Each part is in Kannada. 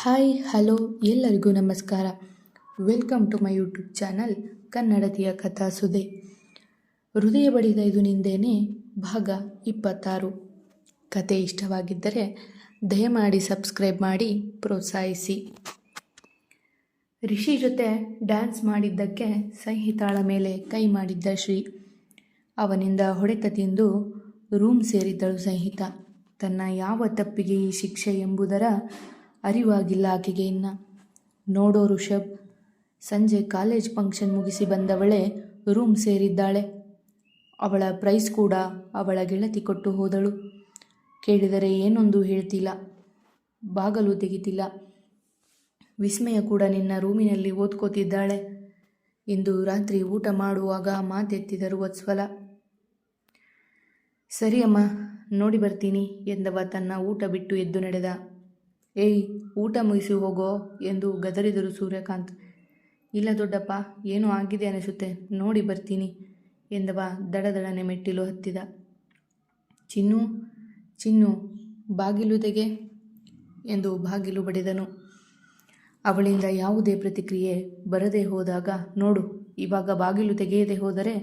ಹಾಯ್, ಹಲೋ, ಎಲ್ಲರಿಗೂ ನಮಸ್ಕಾರ. Welcome to my YouTube channel ಕನ್ನಡತಿಯ ಕಥಾಸುದೆ ಹೃದಯ ಬಡಿದ ಇದು ನಿಂದೇನೆ ಭಾಗ ಇಪ್ಪತ್ತಾರು. ಕತೆ ಇಷ್ಟವಾಗಿದ್ದರೆ ದಯಮಾಡಿ ಸಬ್ಸ್ಕ್ರೈಬ್ ಮಾಡಿ ಪ್ರೋತ್ಸಾಹಿಸಿ. ರಿಷಿ ಜೊತೆ ಡ್ಯಾನ್ಸ್ ಮಾಡಿದ್ದಕ್ಕೆ ಸಂಹಿತಾಳ ಮೇಲೆ ಕೈ ಮಾಡಿದ್ದ ಶ್ರೀ. ಅವನಿಂದ ಹೊಡೆತ ತಿಂದು ರೂಮ್ ಸೇರಿದ್ದಳು ಸಂಹಿತಾ. ತನ್ನ ಯಾವ ತಪ್ಪಿಗೆ ಈ ಶಿಕ್ಷೆ ಎಂಬುದರ ಅರಿವಾಗಿಲ್ಲ ಆಕೆಗೆ ಇನ್ನ. ನೋಡೋ ಋಷಭ್ ಸಂಜೆ ಕಾಲೇಜ್ ಫಂಕ್ಷನ್ ಮುಗಿಸಿ ಬಂದವಳೆ ರೂಮ್ ಸೇರಿದ್ದಾಳೆ. ಅವಳ ಪ್ರೈಸ್ ಕೂಡ ಅವಳ ಗೆಳತಿ ಕೊಟ್ಟು ಹೋದಳು. ಕೇಳಿದರೆ ಏನೊಂದು ಹೇಳ್ತಿಲ್ಲ. ಬಾಗಲು ತೆಗಿತಿಲ್ಲ. ವಿಸ್ಮಯ ಕೂಡ ನಿನ್ನ ರೂಮಿನಲ್ಲಿ ಓದ್ಕೋತಿದ್ದಾಳೆ ಇಂದು ರಾತ್ರಿ ಊಟ ಮಾಡುವಾಗ ಮಾತೆತ್ತಿದರು ವತ್ಸಲ. ಸರಿ ಅಮ್ಮ ನೋಡಿ ಬರ್ತೀನಿ ಎಂದವ ತನ್ನ ಊಟ ಬಿಟ್ಟು ಎದ್ದು ನಡೆದ. ಏಯ್, ಊಟ ಮುಗಿಸಿ ಹೋಗೋ ಎಂದು ಗದರಿದರು ಸೂರ್ಯಕಾಂತ್. ಇಲ್ಲ ದೊಡ್ಡಪ್ಪ, ಏನೂ ಆಗಿದೆ ಅನಿಸುತ್ತೆ, ನೋಡಿ ಬರ್ತೀನಿ ಎಂದವ ದಡದಡನೆ ಮೆಟ್ಟಿಲು ಹತ್ತಿದ. ಚಿನ್ನು ಚಿನ್ನು, ಬಾಗಿಲು ತೆಗೆ ಎಂದು ಬಾಗಿಲು ಬಡಿದನು. ಅವಳಿಂದ ಯಾವುದೇ ಪ್ರತಿಕ್ರಿಯೆ ಬರದೇ ಹೋದಾಗ ನೋಡು, ಇವಾಗ ಬಾಗಿಲು ತೆಗೆಯದೆ ಹೋದರೆ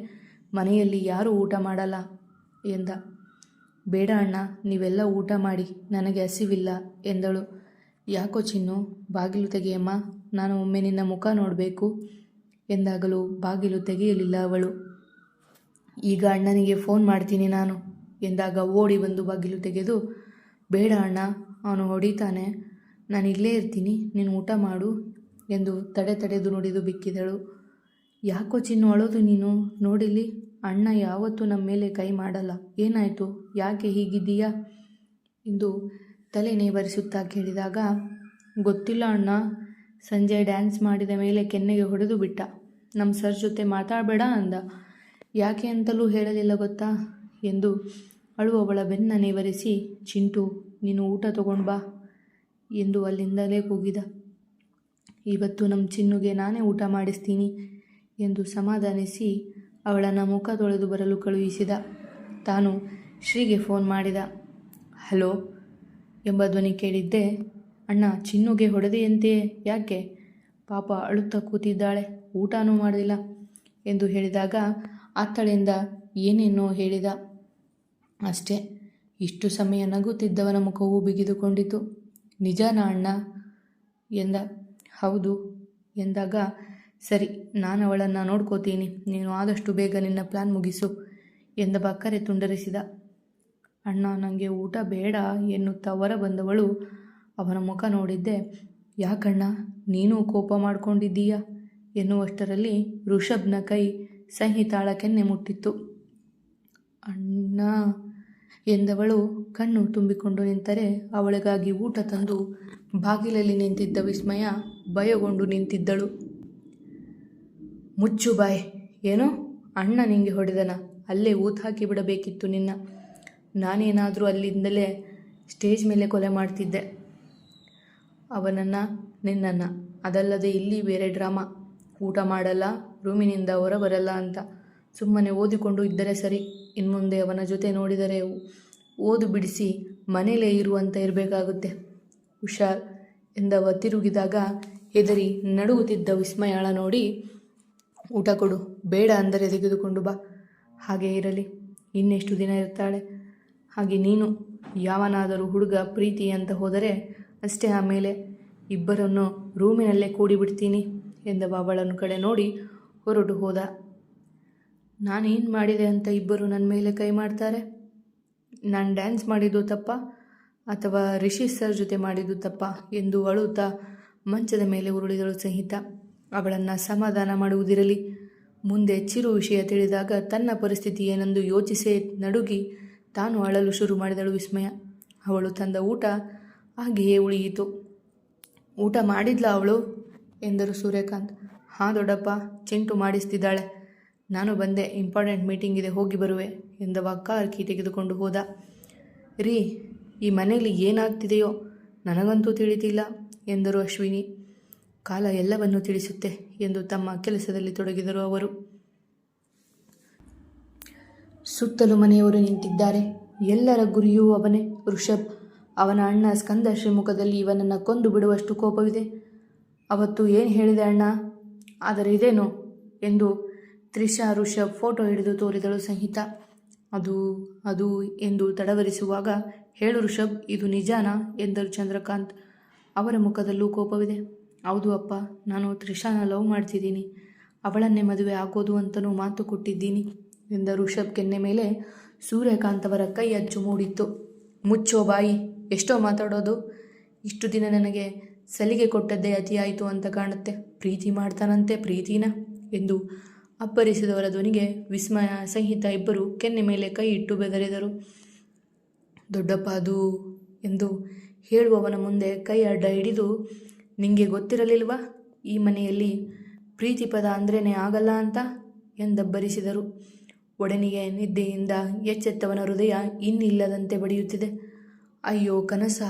ಮನೆಯಲ್ಲಿ ಯಾರೂ ಊಟ ಮಾಡಲ್ಲ ಎಂದ. ಬೇಡ ಅಣ್ಣ, ನೀವೆಲ್ಲ ಊಟ ಮಾಡಿ, ನನಗೆ ಹಸಿವಿಲ್ಲ ಎಂದಳು. ಯಾಕೋ ಚಿನ್ನು, ಬಾಗಿಲು ತೆಗೆಯಮ್ಮ, ನಾನು ಒಮ್ಮೆ ನಿನ್ನ ಮುಖ ನೋಡಬೇಕು ಎಂದಾಗಲೂ ಬಾಗಿಲು ತೆಗೆಯಲಿಲ್ಲ ಅವಳು. ಈಗ ಅಣ್ಣನಿಗೆ ಫೋನ್ ಮಾಡ್ತೀನಿ ನಾನು ಎಂದಾಗ ಓಡಿ ಬಂದು ಬಾಗಿಲು ತೆಗೆದು, ಬೇಡ ಅಣ್ಣ, ಅವನು ಹೊಡಿತಾನೆ, ನಾನು ಇಲ್ಲೇ ಇರ್ತೀನಿ, ನೀನು ಊಟ ಮಾಡು ಎಂದು ತಡೆ ತಡೆದು ನುಡಿದು ಬಿಕ್ಕಿದಳು. ಯಾಕೋ ಚಿನ್ನು ಅಳೋದು ನೀನು ನೋಡಿಲಿ ಅಣ್ಣ ಯಾವತ್ತೂ ನಮ್ಮ ಮೇಲೆ ಕೈ ಮಾಡಲ್ಲ, ಏನಾಯಿತು, ಯಾಕೆ ಹೀಗಿದ್ದೀಯಾ ಎಂದು ತಲೆ ನೇವರಿಸುತ್ತಾ ಕೇಳಿದಾಗ, ಗೊತ್ತಿಲ್ಲ ಅಣ್ಣ ಸಂಜೆ ಡ್ಯಾನ್ಸ್ ಮಾಡಿದ ಮೇಲೆ ಕೆನ್ನೆಗೆ ಹೊಡೆದು ಬಿಟ್ಟ. ನಮ್ಮ ಸರ್ ಜೊತೆ ಮಾತಾಡಬೇಡ ಅಂದ. ಯಾಕೆ ಅಂತಲೂ ಹೇಳಲಿಲ್ಲ ಗೊತ್ತಾ? ಎಂದು ಅಳುವವಳ ಬೆನ್ನ ನೇವರಿಸಿ, ಚಿಂಟು, ನೀನು ಊಟ ತಗೊಂಡು ಬಾ ಎಂದು ಅಲ್ಲಿಂದಲೇ ಕೂಗಿದ. ಇವತ್ತು ನಮ್ಮ ಚಿನ್ನುಗೆ ನಾನೇ ಊಟ ಮಾಡಿಸ್ತೀನಿ ಎಂದು ಸಮಾಧಾನಿಸಿ ಅವಳನ್ನು ಮುಖ ತೊಳೆದು ಬರಲು ಕಳುಹಿಸಿದ. ತಾನು ಶ್ರೀಗೆ ಫೋನ್ ಮಾಡಿದ. ಹಲೋ ಎಂಬ ಧ್ವನಿ ಕೇಳಿದ್ದೆ. ಅಣ್ಣ, ಚಿನ್ನುಗೆ ಹೊಡೆದೆಯಂತೆಯೇ? ಯಾಕೆ? ಪಾಪ ಅಳುತ್ತಾ ಕೂತಿದ್ದಾಳೆ. ಊಟನೂ ಮಾಡಲಿಲ್ಲ ಎಂದು ಹೇಳಿದಾಗ ಆತ್ತಳಿಂದ ಏನೇನೋ ಹೇಳಿದ. ಅಷ್ಟೇ, ಇಷ್ಟು ಸಮಯ ನಗುತ್ತಿದ್ದವನ ಮುಖವು ಬಿಗಿದುಕೊಂಡಿತು. ನಿಜಾನ ಅಣ್ಣ? ಎಂದ. ಹೌದು ಎಂದಾಗ, ಸರಿ, ನಾನು ಅವಳನ್ನು ನೋಡ್ಕೋತೀನಿ. ನೀನು ಆದಷ್ಟು ಬೇಗ ನಿನ್ನ ಪ್ಲ್ಯಾನ್ ಮುಗಿಸು ಎಂದ ಬಕ್ಕರೆ ತುಂಡರಿಸಿದ. ಅಣ್ಣ ನನಗೆ ಊಟ ಬೇಡ ಎನ್ನುತ್ತಾ ಹೊರ ಬಂದವಳು. ಅವನ ಮುಖ ನೋಡಿದ್ದೆ, ಯಾಕಣ್ಣ, ನೀನು ಕೋಪ ಮಾಡಿಕೊಂಡಿದ್ದೀಯ? ಎನ್ನುವಷ್ಟರಲ್ಲಿ ಋಷಭ್ನ ಕೈ ಸಂಹಿತಾಳ ಕೆನ್ನೆ ಮುಟ್ಟಿತ್ತು. ಅಣ್ಣ ಎಂದವಳು ಕಣ್ಣು ತುಂಬಿಕೊಂಡು ನಿಂತರೆ ಅವಳಿಗಾಗಿ ಊಟ ತಂದು ಬಾಗಿಲಲ್ಲಿ ನಿಂತಿದ್ದ ವಿಸ್ಮಯ ಭಯಗೊಂಡು ನಿಂತಿದ್ದಳು. ಮುಚ್ಚು ಬಾಯ್, ಏನೋ ಅಣ್ಣ ನಿಂಗೆ ಹೊಡೆದನ, ಅಲ್ಲೇ ಊತ ಹಾಕಿ ಬಿಡಬೇಕಿತ್ತು ನಿನ್ನ. ನಾನೇನಾದರೂ ಅಲ್ಲಿಂದಲೇ ಸ್ಟೇಜ್ ಮೇಲೆ ಕೊಲೆ ಮಾಡ್ತಿದ್ದೆ. ಅವನನ್ನು, ನಿನ್ನನ್ನು. ಅದಲ್ಲದೆ ಇಲ್ಲಿ ಬೇರೆ ಡ್ರಾಮಾ. ಊಟ ಮಾಡಲ್ಲ, ರೂಮಿನಿಂದ ಹೊರ ಬರಲ್ಲ ಅಂತ ಸುಮ್ಮನೆ ಓದಿಕೊಂಡು ಇದ್ದರೆ ಸರಿ. ಇನ್ಮುಂದೆ ಅವನ ಜೊತೆ ನೋಡಿದರೆ ಓದು ಬಿಡಿಸಿ ಮನೇಲೇ ಇರುವಂತ ಇರಬೇಕಾಗುತ್ತೆ. ಹುಷಾರ್ ಎಂದವ ತಿರುಗಿದಾಗ ಹೆದರಿ ನಡುಗುತ್ತಿದ್ದ ವಿಸ್ಮಯಾಳ ನೋಡಿ, ಊಟ ಕೊಡು, ಬೇಡ ಅಂದರೆ ತೆಗೆದುಕೊಂಡು ಬಾ. ಹಾಗೆ ಇರಲಿ. ಇನ್ನೆಷ್ಟು ದಿನ ಇರ್ತಾಳೆ? ಹಾಗೆ ನೀನು ಯಾವನಾದರೂ ಹುಡುಗ ಪ್ರೀತಿ ಅಂತ ಹೋದರೆ ಅಷ್ಟೇ ಆಮೇಲೆ ಇಬ್ಬರನ್ನು ರೂಮಿನಲ್ಲೇ ಕೂಡಿಬಿಡ್ತೀನಿ ಎಂದವ ಅವಳನ್ನು ಕಡೆ ನೋಡಿ ಹೊರಟು ಹೋದ. ನಾನೇನು ಮಾಡಿದೆ ಅಂತ ಇಬ್ಬರು ನನ್ನ ಮೇಲೆ ಕೈ ಮಾಡ್ತಾರೆ? ನಾನು ಡ್ಯಾನ್ಸ್ ಮಾಡಿದ್ದು ತಪ್ಪ ಅಥವಾ ರಿಷಿ ಸರ್ ಜೊತೆ ಮಾಡಿದ್ದು ತಪ್ಪ ಎಂದು ಅಳುತ್ತಾ ಮಂಚದ ಮೇಲೆ ಉರುಳಿದಳು ಸಹಿತ. ಅವಳನ್ನು ಸಮಾಧಾನ ಮಾಡುವುದಿರಲಿ. ಮುಂದೆ ಚಿರು ವಿಷಯ ತಿಳಿದಾಗ ತನ್ನ ಪರಿಸ್ಥಿತಿ ಏನೆಂದು ಯೋಚಿಸೇ ನಡುಗಿ ತಾನು ಅಳಲು ಶುರು ಮಾಡಿದಳು ವಿಸ್ಮಯ. ಅವಳು ತಂದ ಊಟ ಹಾಗೆಯೇ ಉಳಿಯಿತು. ಊಟ ಮಾಡಿದ್ಲ ಅವಳು? ಎಂದರು ಸೂರ್ಯಕಾಂತ್. ಹಾಂ ದೊಡ್ಡಪ್ಪ, ಚಿಂಟು ಮಾಡಿಸ್ತಿದ್ದಾಳೆ. ನಾನು ಬಂದೆ, ಇಂಪಾರ್ಟೆಂಟ್ ಮೀಟಿಂಗ್ ಇದೆ ಹೋಗಿ ಬರುವೆ ಎಂದವ ಕಾರ್ ಕೀ ತೆಗೆದುಕೊಂಡು ಹೋದ. ರೀ, ಈ ಮನೆಯಲ್ಲಿ ಏನಾಗ್ತಿದೆಯೋ ನನಗಂತೂ ತಿಳಿತಿಲ್ಲ ಎಂದರು ಅಶ್ವಿನಿ. ಕಾಲ ಎಲ್ಲವನ್ನೂ ತಿಳಿಸುತ್ತೆ ಎಂದು ತಮ್ಮ ಕೆಲಸದಲ್ಲಿ ತೊಡಗಿದರು ಅವರು. ಸುತ್ತಲೂ ಮನೆಯವರು ನಿಂತಿದ್ದಾರೆ. ಎಲ್ಲರ ಗುರಿಯೂ ಅವನೇ. ಋಷಭ್, ಅವನ ಅಣ್ಣ ಸ್ಕಂದ ಶ್ರೀಮುಖದಲ್ಲಿ ಇವನನ್ನು ಕೊಂದು ಬಿಡುವಷ್ಟು ಕೋಪವಿದೆ. ಅವತ್ತು ಏನು ಹೇಳಿದೆ ಅಣ್ಣ? ಆದರೆ ಇದೇನು? ಎಂದು ತ್ರಿಷಾ ಋಷಭ್ ಫೋಟೋ ಹಿಡಿದು ತೋರಿದಳು ಸಂಹಿತ. ಅದು ಅದು ಎಂದು ತಡವರಿಸುವಾಗ, ಹೇಳು ಋಷಭ್, ಇದು ನಿಜಾನಾ? ಎಂದರು ಚಂದ್ರಕಾಂತ್. ಅವರ ಮುಖದಲ್ಲೂ ಕೋಪವಿದೆ. ಹೌದು ಅಪ್ಪ, ನಾನು ತ್ರಿಷಾನ ಲವ್ ಮಾಡ್ತಿದ್ದೀನಿ. ಅವಳನ್ನೇ ಮದುವೆ ಆಗೋದು ಅಂತಲೂ ಮಾತು ಕೊಟ್ಟಿದ್ದೀನಿ. ಎಂದ ಋಷಭ್ ಕೆನ್ನೆ ಮೇಲೆ ಸೂರ್ಯಕಾಂತವರ ಕೈ ಅಚ್ಚು ಮೂಡಿತ್ತು. ಮುಚ್ಚೋ ಬಾಯಿ, ಎಷ್ಟೋ ಮಾತಾಡೋದು. ಇಷ್ಟು ದಿನ ನನಗೆ ಸಲಿಗೆ ಕೊಟ್ಟದ್ದೇ ಅತಿಯಾಯಿತು ಅಂತ ಕಾಣುತ್ತೆ. ಪ್ರೀತಿ ಮಾಡ್ತಾನಂತೆ ಪ್ರೀತಿನ, ಎಂದು ಅಪ್ಪರಿಸಿದವರ ಧ್ವನಿಗೆ ವಿಸ್ಮಯ ಸಂಹಿತ ಇಬ್ಬರು ಕೆನ್ನೆ ಮೇಲೆ ಕೈ ಇಟ್ಟು ಬೆದರಿದರು. ದೊಡ್ಡಪ್ಪ, ಅದು, ಎಂದು ಹೇಳುವವನ ಮುಂದೆ ಕೈ ಅಡ್ಡ ಹಿಡಿದು, ನಿಂಗೆ ಗೊತ್ತಿರಲಿಲ್ವಾ? ಈ ಮನೆಯಲ್ಲಿ ಪ್ರೀತಿ ಪದ ಅಂದ್ರೇ ಆಗಲ್ಲ ಅಂತ, ಎಂದಬ್ಬರಿಸಿದರು. ಒಡನಿಗೆ ನಿದ್ದೆಯಿಂದ ಎಚ್ಚೆತ್ತವನ ಹೃದಯ ಇನ್ನಿಲ್ಲದಂತೆ ಬಡಿಯುತ್ತಿದೆ. ಅಯ್ಯೋ ಕನಸ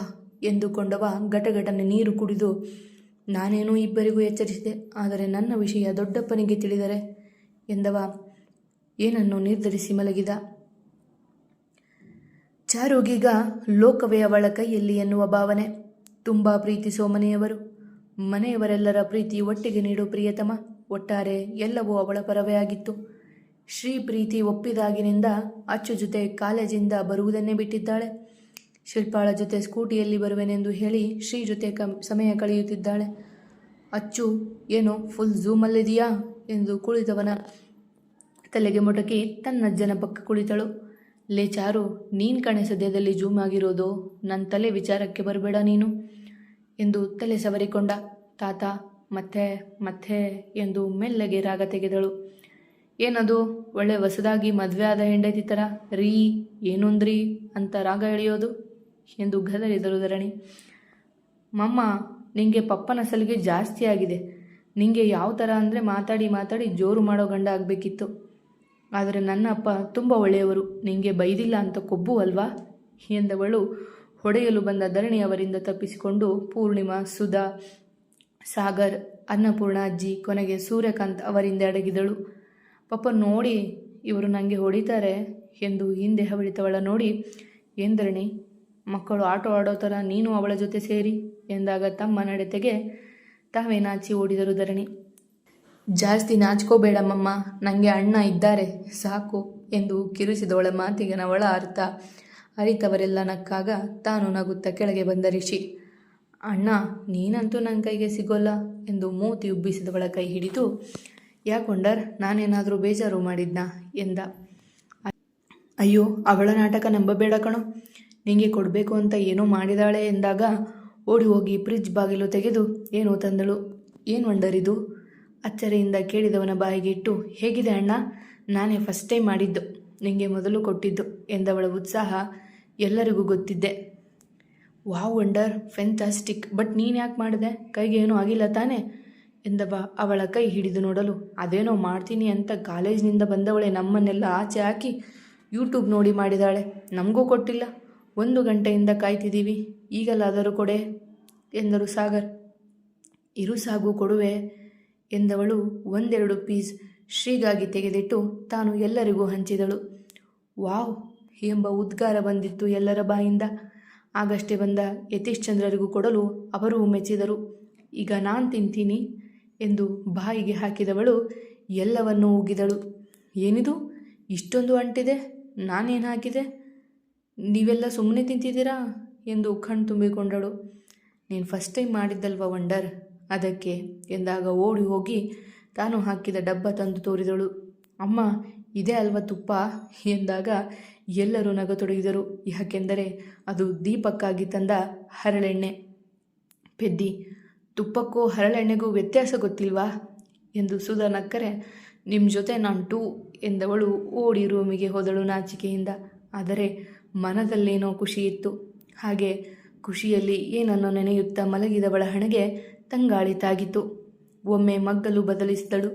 ಎಂದುಕೊಂಡವ ಘಟಘಟನೆ ನೀರು ಕುಡಿದು, ನಾನೇನೋ ಇಬ್ಬರಿಗೂ ಎಚ್ಚರಿಸಿದೆ, ಆದರೆ ನನ್ನ ವಿಷಯ ದೊಡ್ಡಪ್ಪನಿಗೆ ತಿಳಿದರೆ ಎಂದವ. ಏನನ್ನು ನಿರ್ಧರಿಸಿ ಮಲಗಿದ? ಚಾರುಗೀಗ ಲೋಕವೇ ಅವಳ ಕೈಯಲ್ಲಿ ಎನ್ನುವ ಭಾವನೆ. ತುಂಬ ಪ್ರೀತಿಸೋ ಮನೆಯವರು ಮನೆಯವರೆಲ್ಲರ ಪ್ರೀತಿ ಒಟ್ಟಿಗೆ ನೀಡೋ ಪ್ರಿಯತಮ. ಒಟ್ಟಾರೆ ಎಲ್ಲವೂ ಅವಳ ಪರವೇ ಆಗಿತ್ತು. ಶ್ರೀ ಪ್ರೀತಿ ಒಪ್ಪಿದಾಗಿನಿಂದ ಅಚ್ಚು ಜೊತೆ ಕಾಲೇಜಿಂದ ಬರುವುದನ್ನೇ ಬಿಟ್ಟಿದ್ದಾಳೆ. ಶಿಲ್ಪಾಳ ಜೊತೆ ಸ್ಕೂಟಿಯಲ್ಲಿ ಬರುವೆನೆಂದು ಹೇಳಿ ಶ್ರೀ ಜೊತೆ ಕ, ಸಮಯ ಕಳೆಯುತ್ತಿದ್ದಾಳೆ. ಅಚ್ಚು, ಏನು ಫುಲ್ ಝೂಮಲ್ಲಿದೆಯಾ ಎಂದು ಕುಳಿತವನ ತಲೆಗೆ ಮೊಟಕಿ ತನ್ನಜ್ಜನ ಪಕ್ಕ ಕುಳಿತಳು. ಲೇ ಚಾರು, ನೀನು ಕಣೆ ಸದ್ಯದಲ್ಲಿ ಜೂಮ್ ಆಗಿರೋದು? ನನ್ನ ತಲೆ ವಿಚಾರಕ್ಕೆ ಬರಬೇಡ ನೀನು ಎಂದು ತಲೆ ಸವರಿಕೊಂಡ. ತಾತ, ಮತ್ತೆ ಮತ್ತೆ ಎಂದು ಮೆಲ್ಲಗೆ ರಾಗ ತೆಗೆದಳು. ಏನದು? ಒಳ್ಳೆ ಹೊಸದಾಗಿ ಮದುವೆ ಆದ ಹೆಂಡತಿ ಥರ ರೀ, ಏನೊಂದ್ರಿ? ಅಂತ ರಾಗ ಎಳೆಯೋದು? ಎಂದು ಗದರಿದರು ಧರಣಿ. ಮಮ್ಮ, ನಿಂಗೆ ಪಪ್ಪನ ಸಲಿಗೆ ಜಾಸ್ತಿ ಆಗಿದೆ. ನಿಂಗೆ ಯಾವ ಥರ ಅಂದರೆ ಮಾತಾಡಿ ಮಾತಾಡಿ ಜೋರು ಮಾಡೋ ಗಂಡ ಆಗಬೇಕಿತ್ತು. ಆದರೆ ನನ್ನ ಅಪ್ಪ ತುಂಬ ಒಳ್ಳೆಯವರು. ನಿಂಗೆ ಬೈದಿಲ್ಲ ಅಂತ ಕೊಬ್ಬು ಅಲ್ವಾ? ಎಂದವಳು ಹೊಡೆಯಲು ಬಂದ ಧರಣಿ ಅವರಿಂದ ತಪ್ಪಿಸಿಕೊಂಡು ಪೂರ್ಣಿಮಾ, ಸುಧಾ, ಸಾಗರ್, ಅನ್ನಪೂರ್ಣ ಅಜ್ಜಿ, ಕೊನೆಗೆ ಸೂರ್ಯಕಾಂತ್ ಅವರಿಂದ ಅಡಗಿದಳು. ಪಾಪ ನೋಡಿ ಇವರು ನನಗೆ ಹೊಡಿತಾರೆ ಎಂದು ಹಿಂದೆ ಹವಳಿತವಳ ನೋಡಿ ಎಂದರಣಿ ಮಕ್ಕಳು ಆಟ ಆಡೋ ಥರ ನೀನು ಅವಳ ಜೊತೆ ಸೇರಿ ಎಂದಾಗ ತಮ್ಮ ನಡತೆಗೆ ತಾವೇ ನಾಚಿ ಓಡಿದರು ಧರಣಿ. ಜಾಸ್ತಿ ನಾಚ್ಕೋಬೇಡಮ್ಮಮ್ಮ ನನಗೆ ಅಣ್ಣ ಇದ್ದಾರೆ, ಸಾಕು ಎಂದು ಕಿರುಚಿದವಳ ಮಾತಿಗೆ ನವಳ ಅರ್ಥ. ಅರಿತವರೆಲ್ಲ ನಕ್ಕಾಗ ತಾನು ನಗುತ್ತಾ ಕೆಳಗೆ ಬಂದ ರಿಷಿ. ಅಣ್ಣ, ನೀನಂತೂ ನನ್ನ ಕೈಗೆ ಸಿಗೋಲ್ಲ ಎಂದು ಮೂತಿ ಉಬ್ಬಿಸಿದವಳ ಕೈ ಹಿಡಿದು ಯಾಕೊಂಡರ್ ನಾನೇನಾದರೂ ಬೇಜಾರು ಮಾಡಿದ್ನಾ? ಎಂದ. ಅಯ್ಯೋ, ಅವಳ ನಾಟಕ ನಂಬಬೇಡ ಕಣೋ. ನಿಂಗೆ ಕೊಡಬೇಕು ಅಂತ ಏನೋ ಮಾಡಿದಾಳೆ ಎಂದಾಗ ಓಡಿ ಹೋಗಿ ಫ್ರಿಜ್ ಬಾಗಿಲು ತೆಗೆದು ಏನೋ ತಂದಳು. ಏನು ವಂಡರ್ ಇದು? ಅಚ್ಚರಿಯಿಂದ ಕೇಳಿದವನ ಬಾಯಿಗೆ ಇಟ್ಟು, ಹೇಗಿದೆ ಅಣ್ಣ? ನಾನೇ ಫಸ್ಟ್ ಟೈಮ್ ಮಾಡಿದ್ದು. ನಿಂಗೆ ಮೊದಲು ಕೊಟ್ಟಿದ್ದು ಎಂದವಳ ಉತ್ಸಾಹ ಎಲ್ಲರಿಗೂ ಗೊತ್ತಿದ್ದೆ. ವಾವ್ ವಂಡರ್ ಫೆಂಟಾಸ್ಟಿಕ್ ಬಟ್ ನೀನು ಯಾಕೆ ಮಾಡಿದೆ? ಕೈಗೆ ಏನೂ ಆಗಿಲ್ಲ ತಾನೇ? ಎಂದವ. ಅವಳ ಕೈ ಹಿಡಿದು ನೋಡಲು, ಅದೇನೋ ಮಾಡ್ತೀನಿ ಅಂತ ಕಾಲೇಜಿನಿಂದ ಬಂದವಳೆ, ನಮ್ಮನ್ನೆಲ್ಲ ಆಚೆ ಹಾಕಿ ಯೂಟ್ಯೂಬ್ ನೋಡಿ ಮಾಡಿದಾಳೆ. ನಮಗೂ ಕೊಟ್ಟಿಲ್ಲ. ಒಂದು ಗಂಟೆಯಿಂದ ಕಾಯ್ತಿದ್ದೀವಿ ಈಗಲಾದರೂ ಕೊಡೆ, ಎಂದರು ಸಾಗರ್. ಇರು ಸಾಗು, ಕೊಡುವೆ, ಎಂದವಳು ಒಂದೆರಡು ಪೀಸ್ ಶ್ರೀಗಾಗಿ ತೆಗೆದಿಟ್ಟು ತಾನು ಎಲ್ಲರಿಗೂ ಹಂಚಿದಳು. ವಾವ್, ಎಂಬ ಉದ್ಗಾರ ಬಂದಿತ್ತು ಎಲ್ಲರ ಬಾಯಿಂದ. ಆಗಷ್ಟೇ ಬಂದ ಯತೀಶ್ ಚಂದ್ರರಿಗೂ ಕೊಡಲು ಅವರೂ ಮೆಚ್ಚಿದರು. ಈಗ ನಾನು ತಿಂತೀನಿ. ಎಂದು ಬಾಯಿಗೆ ಹಾಕಿದವಳು ಎಲ್ಲವನ್ನೂ ಉಗಿದಳು. ಏನಿದು? ಇಷ್ಟೊಂದು ಅಂಟಿದೆ, ನಾನೇನು ಹಾಕಿದೆ? ನೀವೆಲ್ಲ ಸುಮ್ಮನೆ ತಿಂತಿದ್ದೀರಾ? ಎಂದು ಕಣ್ಣು ತುಂಬಿಕೊಂಡಳು. ನೀನು ಫಸ್ಟ್ ಟೈಮ್ ಮಾಡಿದ್ದಲ್ವ ವಂಡರ್ ಅದಕ್ಕೆ ಎಂದಾಗ ಓಡಿ ಹೋಗಿ ತಾನು ಹಾಕಿದ ಡಬ್ಬ ತಂದು ತೋರಿದಳು. ಅಮ್ಮ, ಇದೇ ಅಲ್ವ ತುಪ್ಪ? ಎಂದಾಗ ಎಲ್ಲರೂ ನಗತೊಡಗಿದರು. ಯಾಕೆಂದರೆ ಅದು ದೀಪಕ್ಕಾಗಿ ತಂದ ಹರಳೆಣ್ಣೆ. ಪೆದ್ದಿ ತುಪ್ಪಕ್ಕೂ ಹರಳೆಣ್ಣೆಗೂ ವ್ಯತ್ಯಾಸ ಗೊತ್ತಿಲ್ವಾ? ಎಂದು ಸುಧಾ ನಕ್ಕರೆ ನಿಮ್ಮ ಜೊತೆ ನಾನು ಟೂ ಎಂದವಳು ಓಡಿ ರೂಮಿಗೆ ಹೋದಳು ನಾಚಿಕೆಯಿಂದ. ಆದರೆ ಮನದಲ್ಲೇನೋ ಖುಷಿ ಇತ್ತು. ಹಾಗೆ ಖುಷಿಯಲ್ಲಿ ಏನನ್ನೋ ನೆನೆಯುತ್ತಾ ಮಲಗಿದವಳ ಹಣೆಗೆ ತಂಗಾಳಿ ತಾಗಿತು ಒಮ್ಮೆ ಮಗ್ಗಲು ಬದಲಿಸಿದಳು.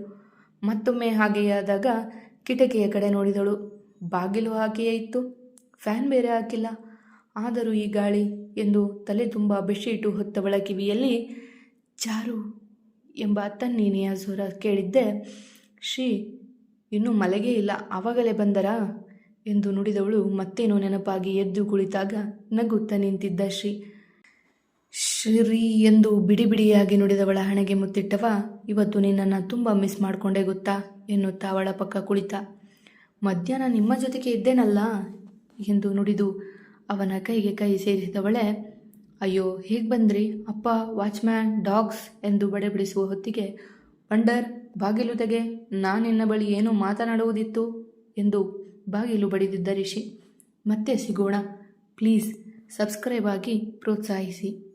ಮತ್ತೊಮ್ಮೆ ಹಾಗೆಯಾದಾಗ ಕಿಟಕಿಯ ಕಡೆ ನೋಡಿದಳು. ಬಾಗಿಲು ಹಾಕಿಯೇ ಇತ್ತು. ಫ್ಯಾನ್ ಬೇರೆ ಹಾಕಿಲ್ಲ. ಆದರೂ ಈ ಗಾಳಿ ಎಂದು ತಲೆ ತುಂಬ ಬೆಡ್ಶೀಟು ಹೊತ್ತವಳ ಕಿವಿಯಲ್ಲಿ ಚಾರು ಎಂಬ ತನ್ನೀನೆಯ ಸ್ವರ ಕೇಳಿದ್ದೆ. ಶ್ರೀ, ಇನ್ನೂ ಮಲಗೇ ಇಲ್ಲ, ಆವಾಗಲೇ ಬಂದರಾ? ಎಂದು ನುಡಿದವಳು ಮತ್ತೇನೋ ನೆನಪಾಗಿ ಎದ್ದು ಕುಳಿತಾಗ ನಗುತ್ತಾ ನಿಂತಿದ್ದ ಶ್ರೀ. ಶ್ರೀ ಎಂದು ಬಿಡಿ ಬಿಡಿಯಾಗಿ ನುಡಿದವಳ ಹಣೆಗೆ ಮುತ್ತಿಟ್ಟವ, ಇವತ್ತು ನಿನ್ನನ್ನು ತುಂಬ ಮಿಸ್ ಮಾಡಿಕೊಂಡೆ ಗೊತ್ತಾ? ಎನ್ನುತ್ತಾ ಅವಳ ಪಕ್ಕ ಕುಳಿತ. ಮಧ್ಯಾಹ್ನ ನಿಮ್ಮ ಜೊತೆಗೆ ಇದ್ದೇನಲ್ಲ? ಎಂದು ನುಡಿದು ಅವನ ಕೈಗೆ ಕೈ ಸೇರಿಸಿದವಳೆ ಅಯ್ಯೋ, ಹೇಗೆ ಬಂದ್ರಿ? ಅಪ್ಪ, ವಾಚ್ಮ್ಯಾನ್, ಡಾಗ್ಸ್ ಎಂದು ಬಡೆಬಿಡಿಸುವ ಹೊತ್ತಿಗೆ ವಂಡರ್ ಬಾಗಿಲು ತೆಗೆ. ನಾನಿನ್ನ ಬಳಿ ಏನು ಮಾತನಾಡುವುದಿತ್ತು? ಎಂದು ಬಾಗಿಲು ಬಡಿದಿದ್ದ ರಿಷಿ, ಮತ್ತೆ ಸಿಗೋಣ. ಪ್ಲೀಸ್, ಸಬ್ಸ್ಕ್ರೈಬ್ ಆಗಿ ಪ್ರೋತ್ಸಾಹಿಸಿ.